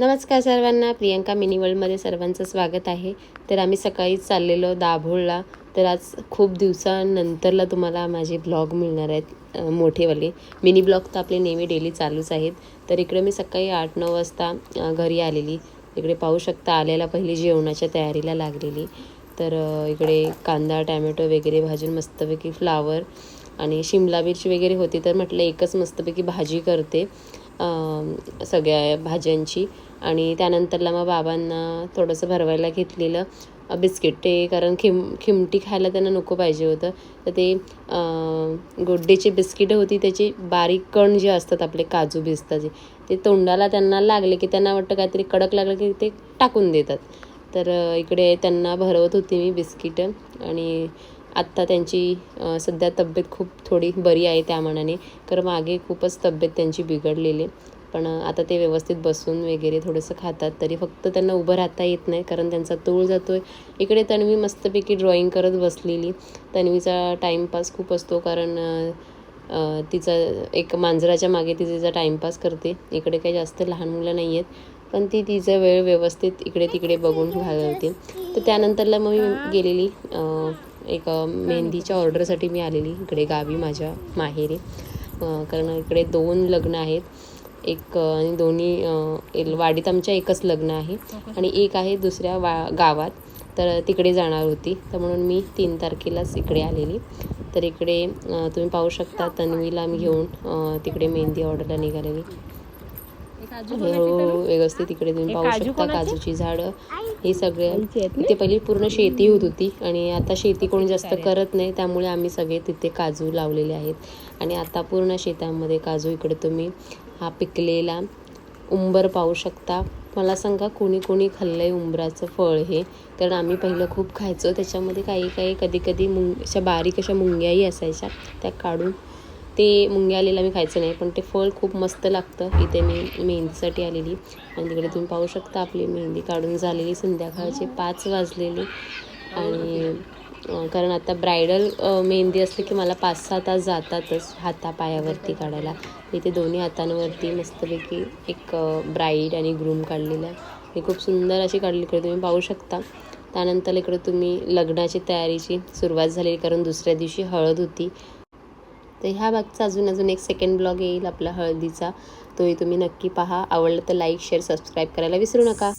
नमस्कार सर्वांना प्रियंका मिनी वर्ल्डमध्ये सर्वांचं स्वागत आहे. तर आम्ही सकाळीच चाललेलो दाभोळला. तर आज खूप दिवसानंतरला तुम्हाला माझे ब्लॉग मिळणार आहेत मोठेवाले. मिनी ब्लॉग तर आपले नेहमी डेली चालूच आहेत. तर इकडे मी सकाळी आठ नऊ वाजता घरी आलेली. इकडे पाहू शकता आलेला पहिली जेवणाच्या तयारीला लागलेली. तर इकडे कांदा टॅमॅटो वगैरे भाजून मस्तपैकी फ्लावर आणि शिमला मिरची वगैरे होती तर म्हटलं एकच मस्तपैकी भाजी करते. सगळ्या भाज्यांची. आणि त्यानंतरला मग बाबांना थोडंसं भरवायला घेतलेलं बिस्किट. ते कारण खिम खिमटी खायला त्यांना नको पाहिजे होतं. तर ते गोड्डेची गुड्डेची बिस्किटं होती त्याचे बारीक कण जे असतात आपले काजू बिस्ताचे ते तोंडाला त्यांना लागले की त्यांना वाटतं काहीतरी कडक लागलं की ते टाकून देतात. तर इकडे त्यांना भरवत होती मी बिस्किटं. आणि आत्ता त्यांची सध्या तब्येत खूप थोडी बरी आहे त्या मनाने. कारण मागे खूपच तब्येत त्यांची बिघडलेली पण आता ते व्यवस्थित बसून वगैरे थोडंसं खातात तरी फक्त त्यांना उभं राहता येत नाही कारण त्यांचा तोळ जातो आहे इकडे तन्वी मस्तपैकी ड्रॉईंग करत बसलेली. तन्वीचा टाईमपास खूप असतो कारण तिचा एक मांजराच्या मागे ती तिचा टाईमपास करते. इकडे काही जास्त लहान मुलं नाही आहेत पण ती तिचा वेळ व्यवस्थित इकडे तिकडे बघून घालवते तर त्यानंतरला मग मी गेलेली एक मेहंदीच्या ऑर्डरसाठी मी आलेली इकडे गावी माझ्या माहेरी. कारण इकडे दोन लग्न आहेत. एक आणि दोन्ही वाडीत आमच्या एकच लग्न आहे. आणि एक आहे दुसऱ्या वा गावात. तर तिकडे जाणार होती. तर म्हणून मी तीन तारखेलाच इकडे आलेली. तर इकडे तुम्ही पाहू शकता तन्वीला मी घेऊन तिकडे मेहंदी ऑर्डरला निघालेली. व्यवस्थित तिकडे तुम्ही पाहू शकता काजूची झाडं. ही सगळे इथे पहिली पूर्ण शेती होत होती आणि आता शेती कोणी जास्त करत नाही त्यामुळे आम्ही सगळे तिथे काजू लावलेले आहेत. आणि आता पूर्ण शेतामध्ये काजू इकडे तुम्ही हा पिकलेला उंबर पाहू शकता. मला सांगा कोणी कोणी खाल्लं आहे उंबराचं फळ हे? कारण आम्ही पहिलं खूप खायचो त्याच्यामध्ये काही काही कधी कधी मुंग अशा बारीक अशा मुंग्याही असायच्या त्या काढून ते मुंग्या आलेलं मी खायचं नाही पण ते फळ खूप मस्त लागतं. इथे मी मेहंदीसाठी आलेली. आणि तिकडे तुम्ही पाहू शकता आपली मेहंदी काढून झालेली संध्याकाळचे पाच वाजलेले. आणि कारण आता ब्रायडल मेहंदी असते की मला पाच सहा तास जातातच हातापायावरती काढायला. इथे दोन्ही हातांवरती मस्तपैकी एक ब्राईड आणि ग्रूम काढलेला आहे. ही खूप सुंदर अशी काढली. इकडे तुम्ही पाहू शकता. त्यानंतर इकडे तुम्ही लग्नाची तयारीची सुरुवात झाली कारण दुसऱ्या दिवशी हळद होती. तर ह्या भागचा अजून अजून एक सेकंड ब्लॉग येईल आपला हळदीचा. तोही तुम्ही नक्की पहा. आवडलं तर लाईक शेअर सबस्क्राईब करायला विसरू नका.